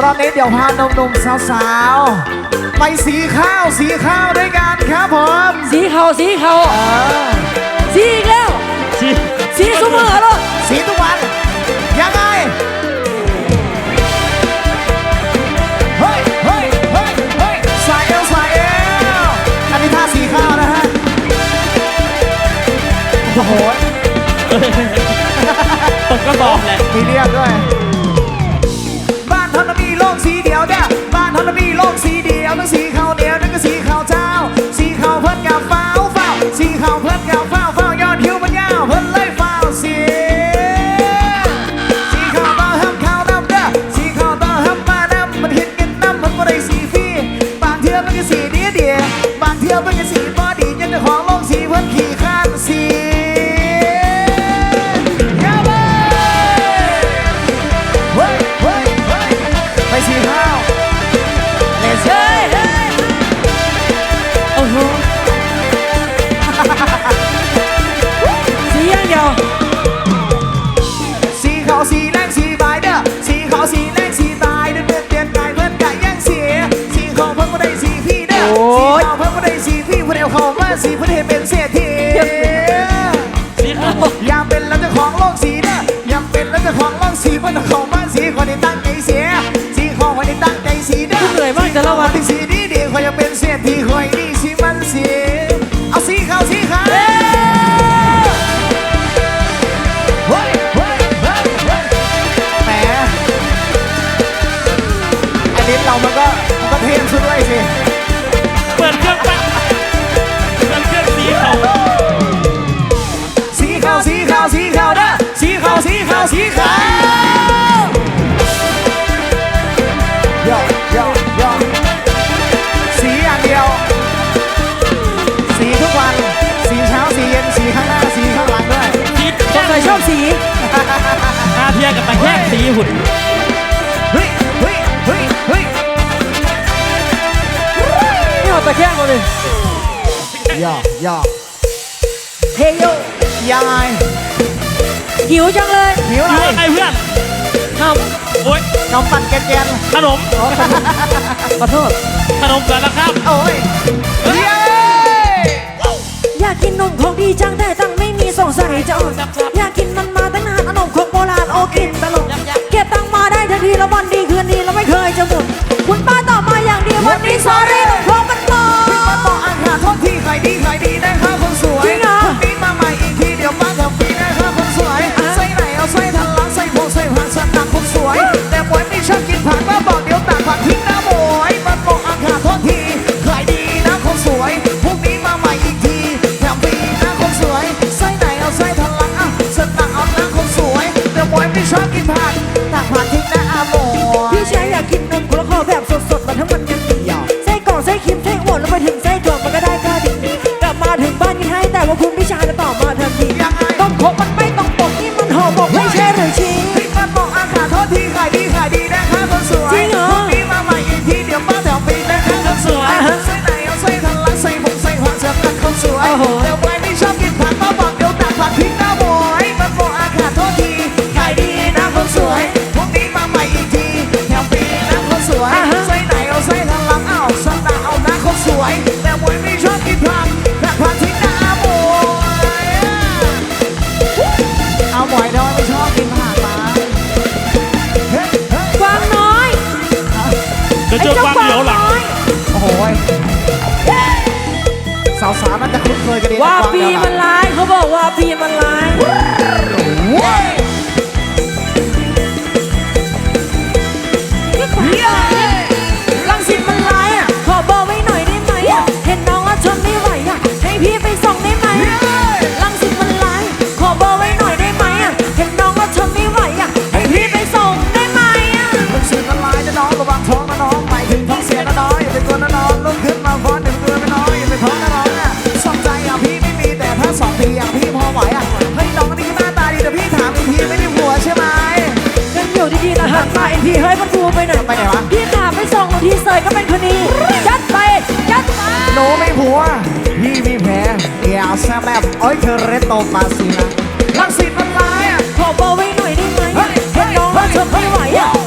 รอบนี้เดี๋ยวพาหนุ่มๆสาวๆ ไปสีข้าวสีข้าวด้วยกันครับผมสีเขาวสีเขาวสีอีกแล้ว สีสีสุมเหรอสีทุกวัน ยังไง เฮ้ยเฮ้ยเฮ้ยเฮ้ยสายเอวสายเอวอันนี้ท่าสีขาวนะฮะ โอ้โห ตกก็บอกแหละมีเรียกด้วย see how Let's hey hey โอ้โหสีอย่างเดีสีขาวสีแดงสีบาเด้อสีขาวสีแดงสีตาเด้อเดือดเตียนกายเพื่อนกายแย่งสีสีขาวเพิ่งมาได้สีพี่เด้อสีขาวเพิ่งมาได้สีพี่เพื่อนเอาเขามาสีเพื่อนให้เป็นเศรษฐียามเป็นแล้วจะของโลกสีเด้อยามเป็นแล้วจะของโลกสีเพื่อนเอา แต่ละวังที่สีนี้ดีคอยจะเป็นเศรษฐีคอยดี หิวจังเลยหิวอะไรเพื่อนข้าวโอ๊ยนมปังแกนขนมขอโทษขนมกัสารครับโอ้ยอยากกินนมของดีจังแต่ตังไม่มีสงสัจอนอยากกินมันมาตั้งนานนมของโบราณโอ้กินตลกเก็บตังมาได้ทันทีแล้ววันดีคืนดีแล้วไม่เคยจะหมดคุณป้าต่อมาอย่างดีวันนี้สอรี่ของมันต่อพี่ป้าต่ออ่านหาโทษที่ใครดีใครดี สวยเร็วไว่าปีมันร้ายเขาบอกว่าปีมันร้าย เฮ้ยมันฟูไปหน่อยไปไหนวะ พี่ขาไปส่งหนูทีเซยก็เป็นคนนี้ยัดไปยัดมาโนไม่หัว พี่มีแผลเดี๋ยวแซมแลบโอ้ยเธอเรตโตมาสินะลังสีตมันร้ายอ่ขอเอาไว้หน่อยได้ไหมเห็นน้องแล้วทนไม่ไหวอะ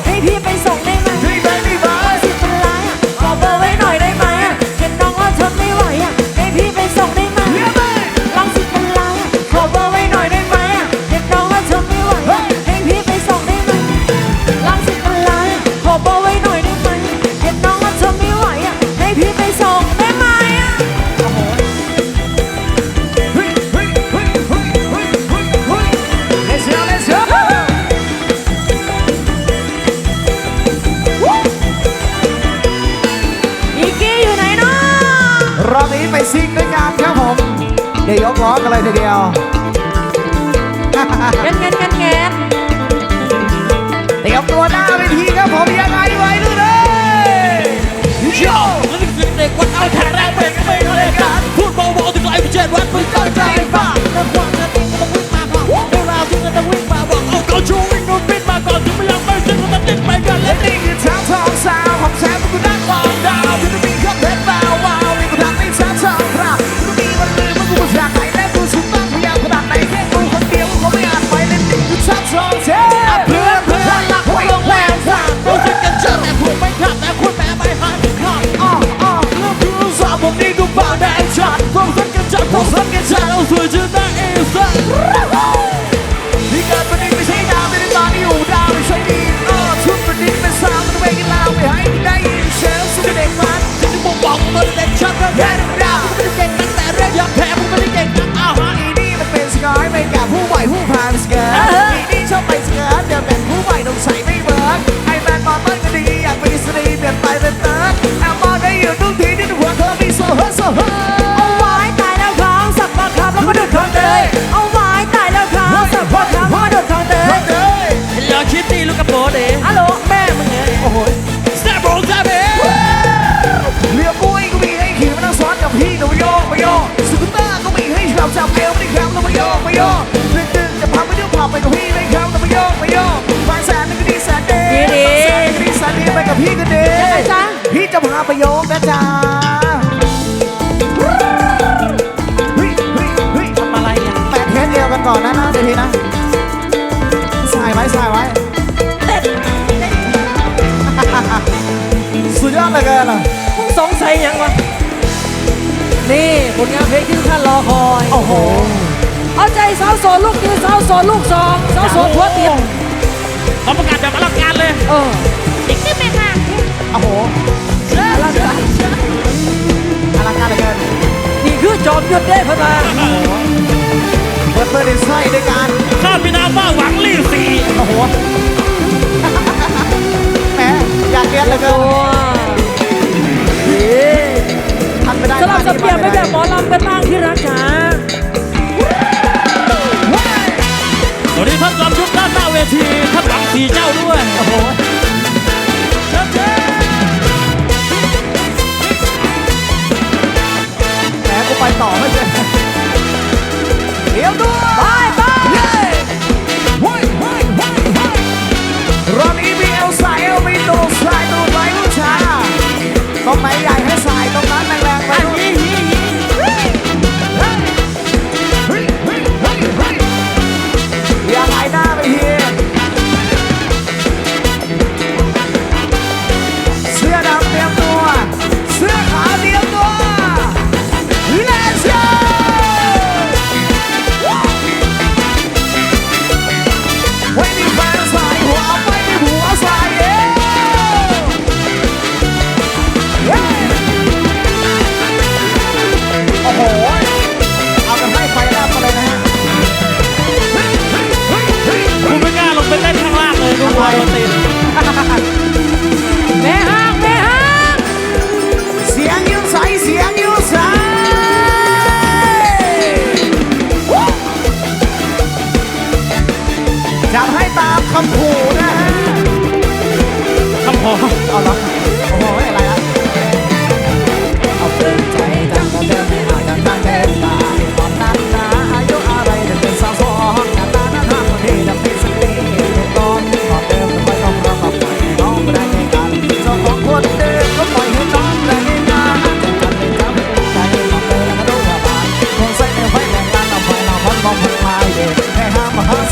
กันเลยทีเดียวเงินเงินเงินเงินเตรียมตัวหน้าเวทีครับผมยังไงไว้ดูเลยโย่เด็กวัดเอาแข็งแรงเป็นไม่เลยกันพูดเบาๆถึงไหลเจ็ดวัดเป็นเจ้าใจบ้าเรื่องความเงินต้องวิ่งมาก่อนพวกเราที่เงินต้องวิ่งมาบอกเอาเขาชูวิ่งโดนปิดมาก่อนถึงไม่ยอมไปซึ่งมันติดไปกันและนี่คือทางทองสาวของแชมป์ จะพาไปโยกนะจ๊ะทำอะไรเนี่ยแปดเทสเดียวกันก่อนนะหน้าเวทีนะใส่ไว้ใส่ไว้สุดยอดเลยกันสงสัยยังวะนี่ผลงานเพลงที่อท่านรอคอย โอ้โห เอาใจสาวโสดลูกยืนสาวโสดลูกสองสาวโสดหัวเตียงกรรมกาศแบบอลังการเลย เออ ยอดได้พระบาทเปิดเปิดในไส้ด้วยกันข้าพินาบ้าหวังลี่สีโอ้โหแหมอยากเรียนเลยครับทัไปได้สลับสับเปลี่ยนไปแบบหมอลำเป็นนางที่รักจ้าสวัสดีท่านจอมยุทธด้านหน้าเวทีท่านหลังสีเจ้าด้วยโอ้โห Eduardo!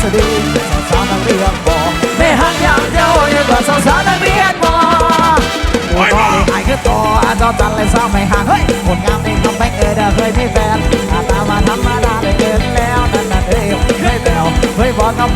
ะดีสาวสาวนักเรียนบอกไม่หันอย่างเดียวยังกว่าสาวสาวนักเรียนบอกไอ้บ้าไอ้ก็ต่ออาจอตันเลยสาวไม่ห่างเฮ้ยผลงามในทำแบงเออเด้อเคยมีแฟนหน้าตามาธรรมดาได้เกินแล้วนั่นน่ะเอ้ยเคยแบวเคยบอกกับ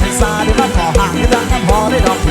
ซาดีมาขอห่างให้ดังพอได้ดอก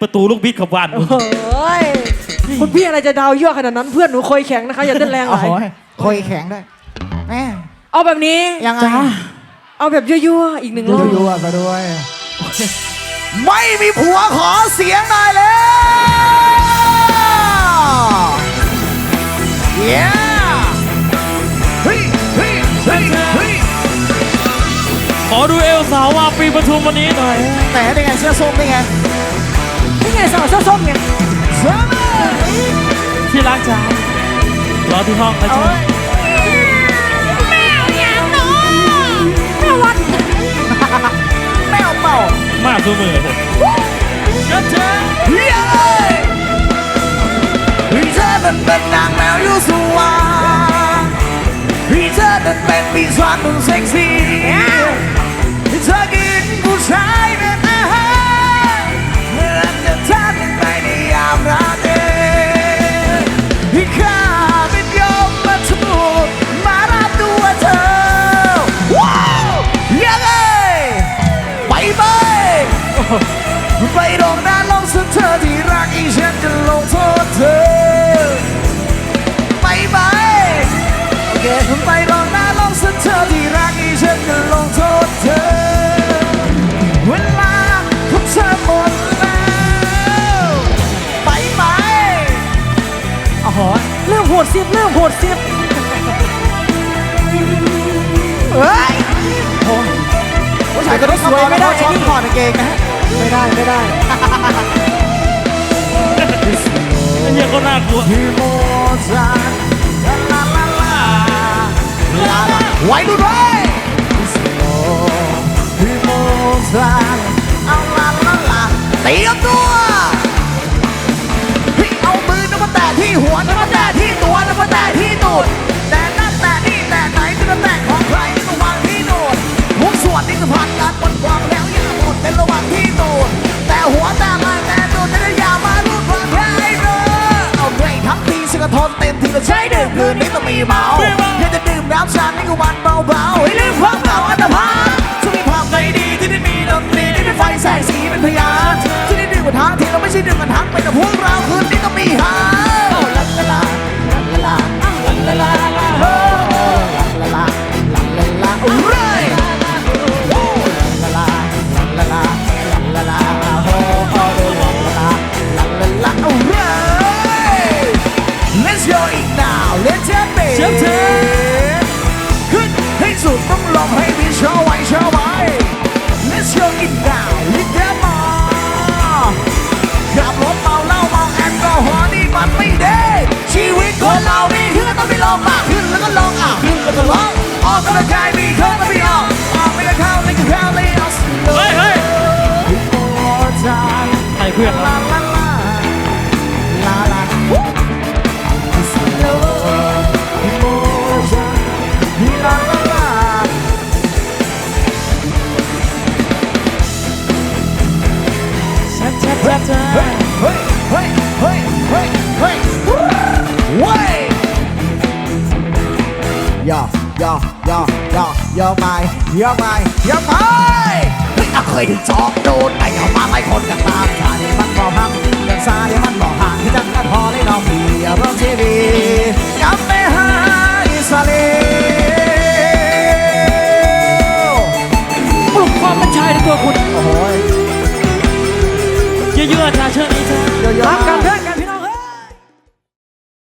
ประตูลูกบิดขับบ้านมึงเฮ้ยคุณพี่อะไรจะดาวยั่วขนาดนั้นเพื่อนหนูเคยแข็งนะคะอย่าเต้นแรงหโอ้ลาโหยคอยแข็งด้วยแม่เอาแบบนี้ยังไงเอาแบบยั่วๆอีกหนึ่งรอบยั่วๆซะด้วย ไม่มีผัวขอเสียงหน่อยเลย yeah เฮ้ยเฮ้ยเฮ้ยเฮ้ยขอดูเอลสาวว่าปีปทุมวันนี้หน่อยไหนได้ไงเสื้อส้มได้ไงนี่ไง สาวเสื้อส้มไงเสื้อส้มที่รักจ้ารอที่ห้องนะจ๊ะแมวเป่ามาตัวมือผมเฮ้ยเฮ้ยเฮ้ยเธอนั้นเป็นนางแมวอยู่สวรรค์เฮ้ยเธอนั้นเป็นปีศาจนุ่นเซ็กซี่เธอกิน ดซิบเรื่องโหดซิบเฮ้ยโอ้ยผู้ชายคนนี้สวยไม่ได้ชอบถอดกางเกงนะฮะไม่ได้ไม่ได้ไอ้เหี้ยก็น่ากลัวที่โมซาลาลาลาลาลาลาไว้ดูด้วยที่โมซาเอาลาลาลาเตรียมตัวพี่เอามือนึกว่าแตะที่หัวนึกว่าแตะ ถึงก็ทนเต็มที่ก็ใช้ดื่มคืนนี้ต้องมีเมาอยากจะดื่มน้ำชานี่ก็วันเบาๆให้ลืมความเหงาอันตรพานจะมีภาพไหนดีที่ได้มีดนตรีที่ได้ไฟแสงสีเป็นพยานที่ได้ดื่มกันทั้งทีเราไม่ใช่ดื่มกันทั้งเป็นแต่พวกเราคืนนี้ต้องมีฮา jump it เทขึ้นให้สุดต้องลองให้มีเชว์ไว้โชว์ไว้ Let's go in กโยกโยกโยกไปโยกไปโยกไปไม่เคยชอบโดนไอ้เขามาไล่คนกันตามชาเดี๋ยวมันบอกพังกันซาเยมันบอกห่างที่จังกัพอได้ดอกเบี้ยเริ่มชีวิตกับไปหาอิสราเอปลุกความเป็นชายในตัวคุณโอ้ยเยอะๆจ้าเชิญนี้จ้ารักกันเถอะ